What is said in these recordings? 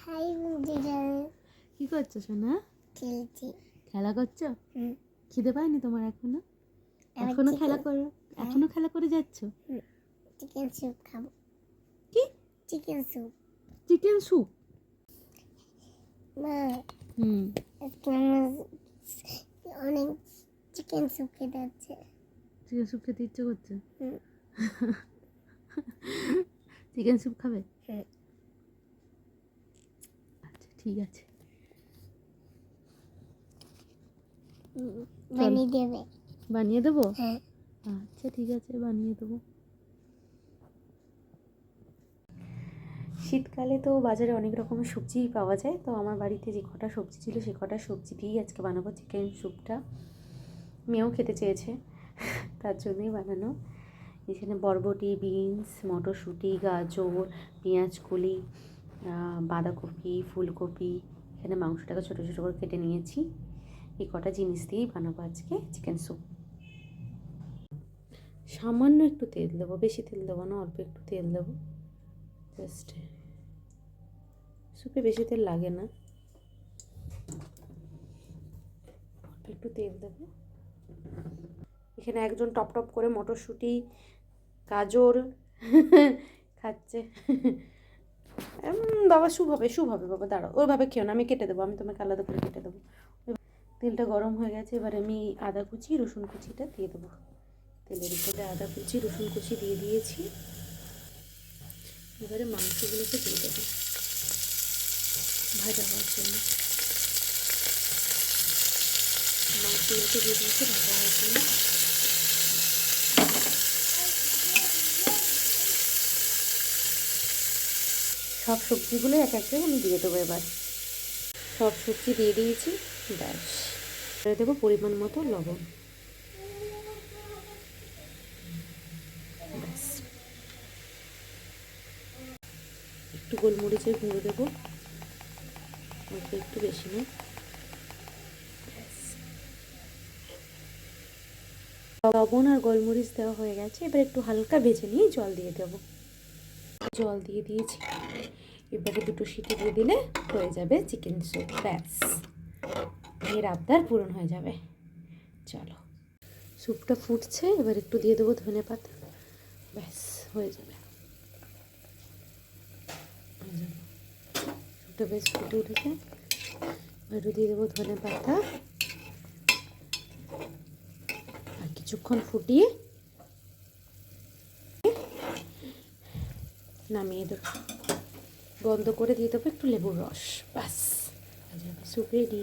High কি করছ সোনা? খেলছি। খেলা করছ? খিদে পায়নি তোমার এখনও? এখনও খেলা করো? এখনও খেলা করে যাচ্ছ? চিকেন স্যুপ খাব। কি? চিকেন স্যুপ চিকেন স্যুপ মা হুম। অনেক চিকেন স্যুপ খেতে হচ্ছে। চিকেন স্যুপ খেতে ইচ্ছে করছে? চিকেন স্যুপ খাবে? আচ্ছা ঠিক আছে। বানিয়ে দেবে। বানিয়ে দেবো? হ্যাঁ। আচ্ছা ঠিক আছে বানিয়ে দেবো। শীতকালে তো বাজারে অনেক রকমের সবজিই পাওয়া যায়। তো আমার বাড়িতে যে কটা সবজি ছিল সে কটা সবজি দিয়েই আজকে বানাবো চিকেন স্যুপটা। মেয়েও খেতে চেয়েছে তার জন্যই বানানো। এখানে বরবটি বিনস মটরশুঁটি গাজর পেঁয়াজ কলি আহ, বাঁধাকপি, ফুলকপি, এখানে মাংসটাকে ছোটো ছোটো করে কেটে নিয়েছি। এই কটা জিনিস দিয়েই বানাবো আজকে চিকেন স্যুপ সামান্য একটু তেল দেবো, বেশি তেল দেবো না, অল্প একটু তেল দেবো। জাস্ট স্যুপে বেশি তেল লাগে না। অল্প একটু তেল দেবো। এখানে একজন টপ টপ করে মটরশুঁটি, গাজর, খাচ্ছে। বাবা, শুভ হবে শুভ হবে, বাবা, দাঁড়াও, ওইভাবে খেও না, আমি কেটে দেবো, আমি তোমাকে আলাদা করে কেটে দেবো। তেলটা গরম হয়ে গেছে, এবার আমি আদা কুচি, রসুন কুচিটা দিয়ে দেবো। তেলের উপরে আদা কুচি, রসুন কুচি দিয়ে দিয়েছি। এবারে মাংসগুলোকে দিয়ে দেবো। ভাজা হওয়ার জন্য। মাংসগুলোকে দিয়ে দিয়েছি ভাজা হওয়ার জন্য। সব সবজিগুলো এক এক করে আমি দিয়ে দেবো এবার। সব সবজি দিয়ে দিয়েছি, ব্যাস। দেবো পরিমাণ মতো লবণ। একটু গোলমরিচের গুঁড়ো দেবো একটু বেশি না। লবণ আর গোলমরিচ দেওয়া হয়ে গেছে, এবার একটু হালকা ভেজে নিয়ে জল দিয়ে দেবো। জল দিয়ে দিয়েছি। এবারে দুটো সিটি দিয়ে দিলে হয়ে যাবে চিকেন স্যুপ, ব্যাস। এর আবদার পূরণ হয়ে যাবে। চলো। স্যুপটা ফুটছে, এবার একটু দিয়ে দেবো ধনে পাতা। ব্যাস, হয়ে যাবে। স্যুপটা বেশ ফুটে উঠেছে। একটু দিয়ে দেবো ধনে পাতা। আর কিছুক্ষণ ফুটিয়ে নামিয়ে দেবো। বন্ধ করে দিয়ে দেবো একটু লেবুর রস। ব্যাস। হয়ে যাবে স্যুপ রেডি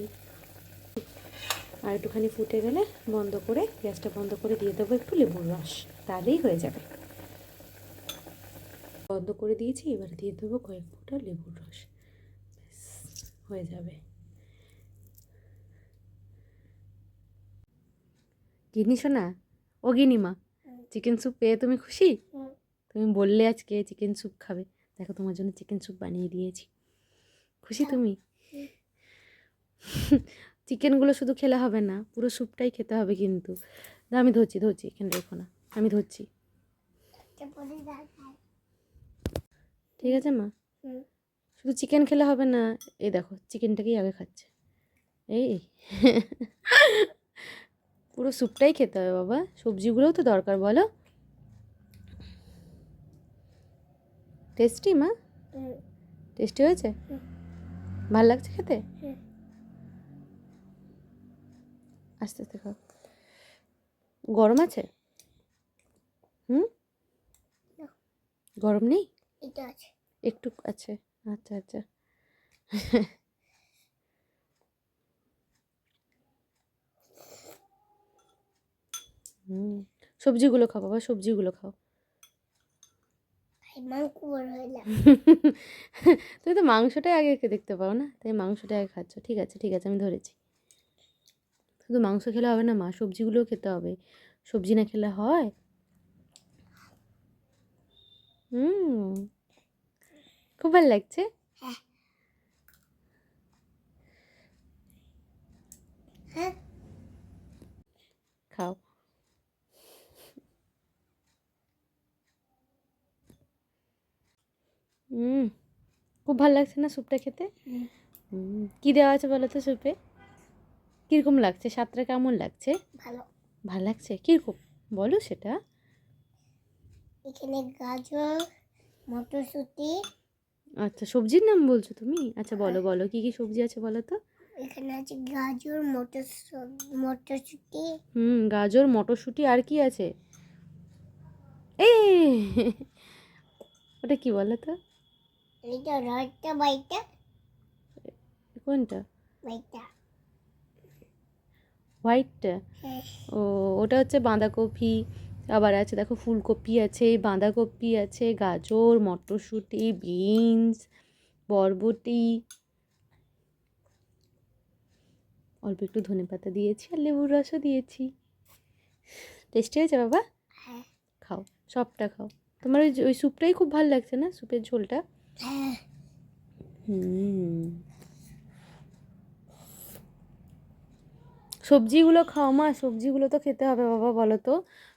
আর একটুখানি ফুটে গেলে বন্ধ করে গ্যাসটা বন্ধ করে দিয়ে দেবো একটু লেবুর রস। তাহলেই হয়ে যাবে। বন্ধ করে দিয়েছি এবার দিয়ে দেবো কয়েক ফোঁটা লেবুর রস। হয়ে যাবে। গিনি শোনা ও গিনিমা চিকেন স্যুপ পেয়ে তুমি খুশি। তুমি বললে আজকে চিকেন স্যুপ খাবে। দেখো তোমার জন্য চিকেন স্যুপ বানিয়ে দিয়েছি। খুশি তুমি? চিকেনগুলো শুধু খেলে হবে না পুরো স্যুপটাই খেতে হবে কিন্তু। আমি ধরছি ধরছি এখানে রেখো না আমি ধরছি। ঠিক আছে মা? শুধু চিকেন খেলে হবে না এই দেখো চিকেনটাকেই আগে খাচ্ছে। এই পুরো স্যুপটাই খেতে হবে বাবা। সবজিগুলোও তো দরকার বলো। টেস্টি মা? টেস্টি হয়েছে। ভালো লাগছে খেতে? আস্তে আস্তে খাও। গরম আছে? হুম? গরম নেই? একটু আছে। আচ্ছা আচ্ছা। হুম। সবজিগুলো খাও বাবা সবজিগুলো খাও এই মাংস বড় হয়ে না তুমি তো মাংসটাই আগে দেখতে পাও না? তাই মাংসটাই আগে খাচ্ছ। ঠিক আছে ঠিক আছে আমি ধরেছি। শুধু মাংস খেলে হবে না মা সবজিগুলোও খেতে হবে। সবজি না খেলে হয়? হুম। খুব ভালো লাগছে? হ্যাঁ। হ্যাঁ। খাও। হুম খুব ভালো লাগছে না স্যুপটা খেতে? কী দেওয়া আছে বলো তো স্যুপে? কীরকম লাগছে? স্বাদটা কেমন লাগছে? ভালো। ভালো লাগছে? কীরকম? বলো সেটা। এখানে গাজর মটরশুঁটি। আচ্ছা সবজির নাম বলছো তুমি? আচ্ছা বলো বলো কী কী সবজি আছে বলো তো? এখানে আছে গাজর মটর মটরশুঁটি। হুম গাজর মটরশুঁটি আর কি আছে? এই! ওটা কি বলো তো? বাইটা? কোনটা? বাইটা। হোয়াইটটা? হ্যাঁ। ও ওটা হচ্ছে বাঁধাকপি। আবার আছে দেখো ফুলকপি আছে বাঁধাকপি আছে গাজর মটরশুঁটি বিনস বরবটি। অল্প একটু ধনেপাতা দিয়েছি আর লেবুর রসও দিয়েছি। টেস্টি হয়েছে বাবা? হ্যাঁ। খাও সবটা খাও। তোমার ওই ওই স্যুপটাই খুব ভালো লাগছে না স্যুপের ঝোলটা? সবজিগুলো খাও মা, সবজিগুলো তো খেতে হবে বাবা, বলো তো।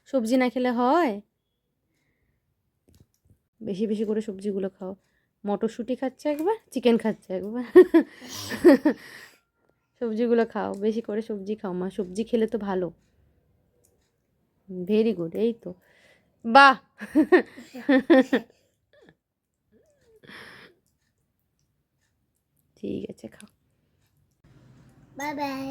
সবজি না খেলে হয়? বেশি বেশি করে সবজিগুলো খাও। মটরশুঁটি খাচ্ছে একবার, চিকেন খাচ্ছে একবার। সবজিগুলো খাও, বেশি করে সবজি খাও মা, সবজি খেলে তো ভালো। ভেরি গুড এই তো। বাহ! ঠিক আছে খাও বাই বাই